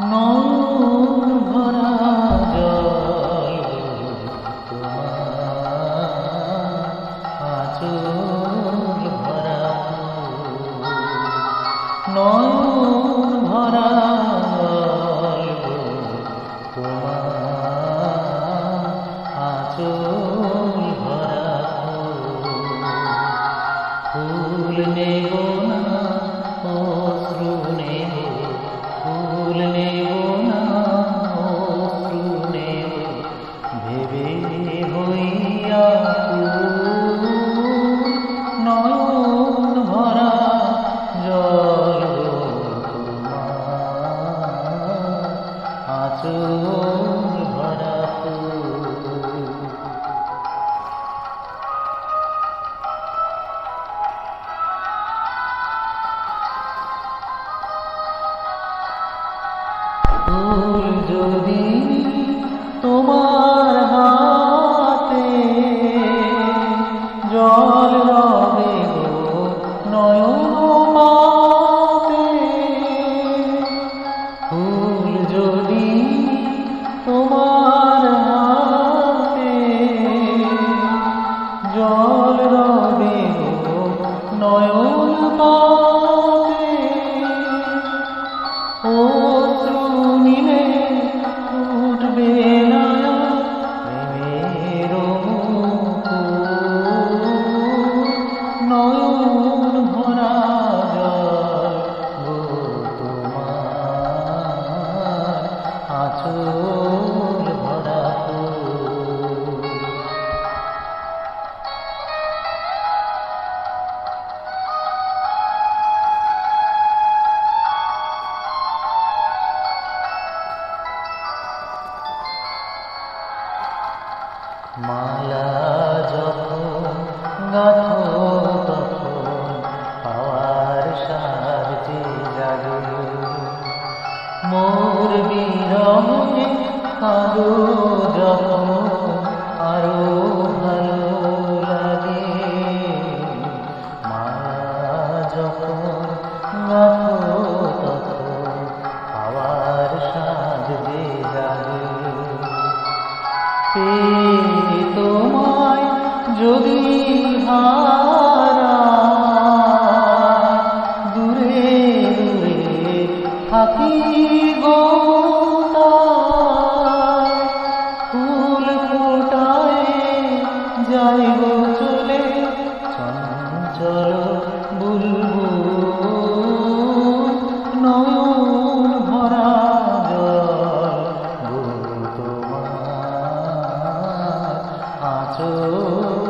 নয়ন ভরা জল তোমার আঁচল ভরা। নয়ন ভরা জল তোমার আঁচল ভরা। ফুল নেব না, অশ্রু নেব যদি তোমার হাতে জল রবে নয়ন পাতে ফুল যদি তোমার হাতে জল রবে নয়ন পাতে আঁচল ভরা ফুল। মালা যখন গাথো মোর বিরহে কাঁদো যখন আরও ভালো লাগে। মালা যখন গাথো তখন পাওয়ার সাজে জাগে পেয়ে তোমায় যদি হারায়, দূরে দূরে থাকি রাসূল